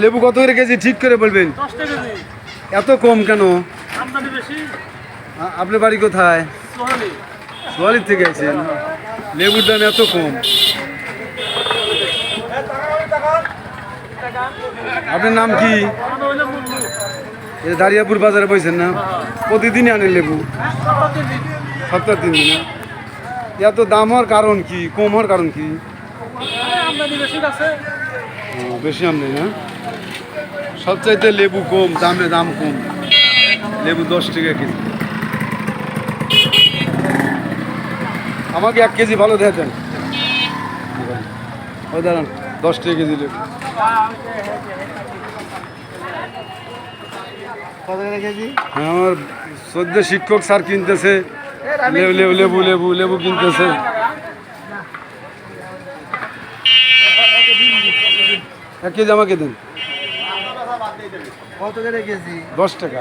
লেবু কত করে কেজি? ঠিক করে বলবেন। এত কম কেন? আপনার বাড়ি কোথায়? সোয়ালির থেকে আছেন। লেবুর দাম এত কম। আপনার নাম কি? দারিয়াপুর বাজারে বসেন না? প্রতিদিনই আনেন লেবু? সপ্তাহ তিন দিন। এত দাম হওয়ার কারণ কি? কম হওয়ার কারণ কি? বেশি বেশি আমদানি না সবচাইতে লেবু কম দামে দাম কম। লেবু দশ টাকা কেজি। আমাকে এক কেজি ভালো দিয়ে দেন ওই দাঁড়ান দশ টাকা কেজি লেবু। কেজি? হ্যাঁ, আমার সদ্য শিক্ষক স্যার কিনতেছে। লেবু লেবু লেবু লেবু কিনতেছে। এক কেজি আমাকে দিন। কত করে কেজি? দশ টাকা।